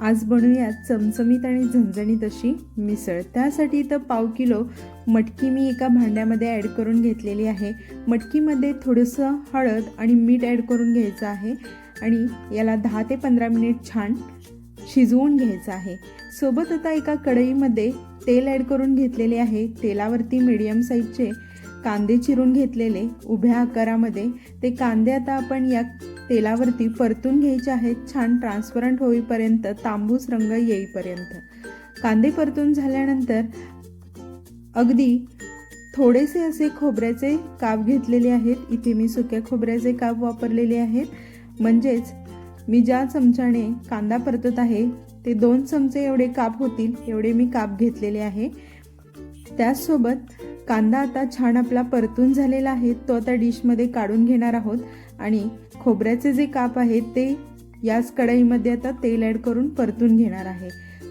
आज बनवूया चमचमीत आणि झणझणीत अशी मिसळ. त्यासाठी इथं पाव किलो मटकी मी एका भांड्यामध्ये ॲड करून घेतलेली आहे. मटकीमध्ये थोडंसं हळद आणि मीठ ॲड करून घ्यायचं आहे आणि याला दहा ते पंधरा मिनिट छान शिजवून घ्यायचं आहे. सोबत आता एका कढईमध्ये तेल ॲड करून घेतलेले आहे. तेलावरती मीडियम साईजचे कांदे चिरून घेतलेले उभ्या आकारामध्ये ते कांदे आता आपण या तेलावरती परतून घ्यायचे आहेत. छान ट्रान्सपरंट होईपर्यंत तांबूस रंग येईपर्यंत. कांदे परतून झाल्यानंतर अगदी थोडेसे असे खोबऱ्याचे काप घेतलेले आहेत. इथे मी सुक्या खोबऱ्याचे काप वापरलेले आहेत. म्हणजेच मी ज्या चमच्याने कांदा परतत आहे ते दोन चमचे एवढे काप होतील एवढे मी काप घेतलेले आहे. त्याचसोबत कांदा आता छान आपला परतून झालेला आहे तो आता डिशमध्ये काढून घेणार आहोत. आणि खोबऱ्याचे जे काप आहेत ते याच कढईमध्ये आता तेल ॲड करून परतून घेणार आहे.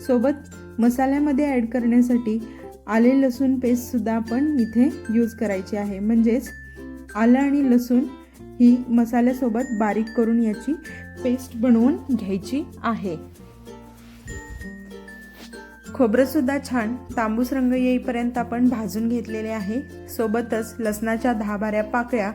सोबत मसाल्यामध्ये ॲड करण्यासाठी आले लसूण पेस्टसुद्धा आपण इथे यूज करायची आहे. म्हणजेच आलं आणि लसूण ही मसाल्यासोबत बारीक करून याची पेस्ट बनवून घ्यायची आहे. खोबरंसुद्धा छान तांबूस रंग येईपर्यंत आपण भाजून घेतलेले आहे. सोबतच लसणाच्या दहा बाऱ्या पाकळ्या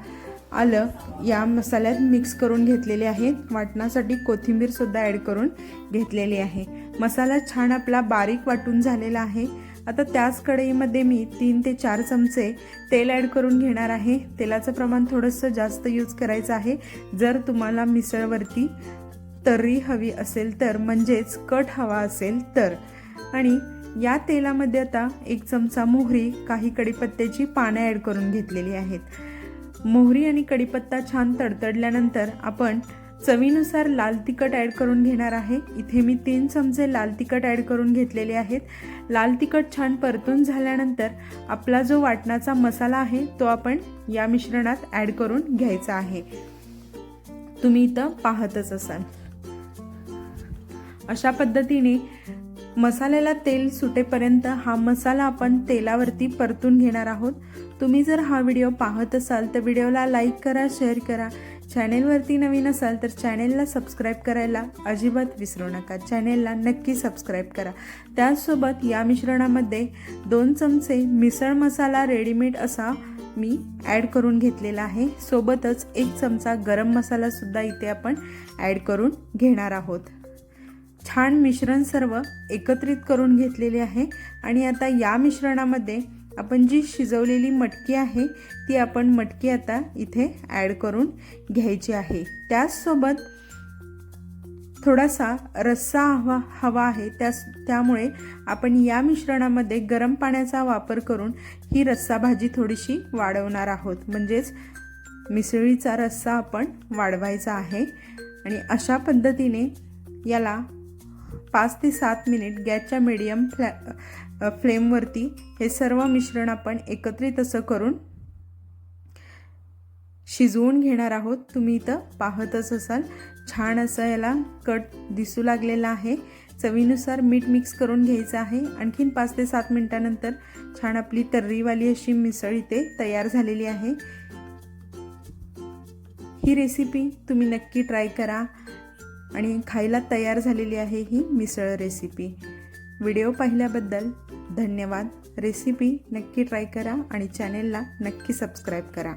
आलं या मसाल्यात मिक्स करून घेतलेले आहेत. वाटणासाठी कोथिंबीरसुद्धा ॲड करून घेतलेली आहे. मसाला छान आपला बारीक वाटून झालेला आहे. आता त्याच कढईमध्ये मी तीन ते चार चमचे तेल ॲड करून घेणार आहे. तेलाचं प्रमाण थोडंसं जास्त यूज करायचं आहे. जर तुम्हाला मिसळवरती तर्री हवी असेल तर म्हणजेच कट हवा असेल तर. आणि या तेलामध्ये आता एक चमचा मोहरी काही कडीपत्त्याची पानं ॲड करून घेतलेली आहेत. मोहरी आणि कडीपत्ता छान तडतडल्यानंतर आपण चवीनुसार लाल तिखट ॲड करून घेणार आहे. इथे मी तीन चमचे लाल तिखट ॲड करून घेतलेले आहेत. लाल तिखट छान परतून झाल्यानंतर आपला जो वाटणाचा मसाला आहे तो आपण या मिश्रणात ॲड करून घ्यायचा आहे. तुम्ही इथं पाहतच असाल. अशा पद्धतीने मसाल्याला तेल सुटेपर्यंत हा मसाला आपण तेलावरती परतून घेणार आहोत. तुम्ही जर हा व्हिडिओ पाहत असाल तर व्हिडिओला लाईक करा शेअर करा. चॅनेलवरती नवीन असाल तर चॅनेलला सबस्क्राईब करायला अजिबात विसरू नका. चॅनेलला नक्की सबस्क्राईब करा. त्याचसोबत या मिश्रणामध्ये दोन चमचे मिसळ मसाला रेडीमेड असा मी ॲड करून घेतलेला आहे. सोबतच एक चमचा गरम मसालासुद्धा इथे आपण ॲड करून घेणार आहोत. छान मिश्रण सर्व एकत्रित करून घेतलेले आहे. आणि आता या मिश्रणामध्ये आपण जी शिजवलेली मटकी आहे ती आपण मटकी आता इथे ॲड करून घ्यायची आहे. त्याचसोबत थोडासा रस्सा हवा हवा आहे त्यास त्यामुळे आपण या मिश्रणामध्ये गरम पाण्याचा वापर करून ही रस्सा भाजी थोडीशी वाढवणार आहोत. म्हणजेच मिसळीचा रस्सा आपण वाढवायचा आहे. आणि अशा पद्धतीने याला पाच ते सात मिनिट गॅसच्या मिडियम फ्लॅ फ्लेमवरती हे सर्व मिश्रण आपण एकत्रित असं करून शिजवून घेणार आहोत. तुम्ही इथं पाहतच असाल. छान असं याला कट दिसू लागलेला आहे. चवीनुसार मीठ मिक्स करून घ्यायचं आहे. आणखीन पाच ते सात मिनटानंतर छान आपली तर्रीवाली अशी मिसळ इथे तयार झालेली आहे. ही रेसिपी तुम्ही नक्की ट्राय करा. आणि खायला तयार झालेली आहे ही मिसळ रेसिपी व्हिडिओ पाहिल्याबद्दल धन्यवाद. रेसिपी नक्की ट्राय करा आणि चॅनेलला नक्की सबस्क्राईब करा.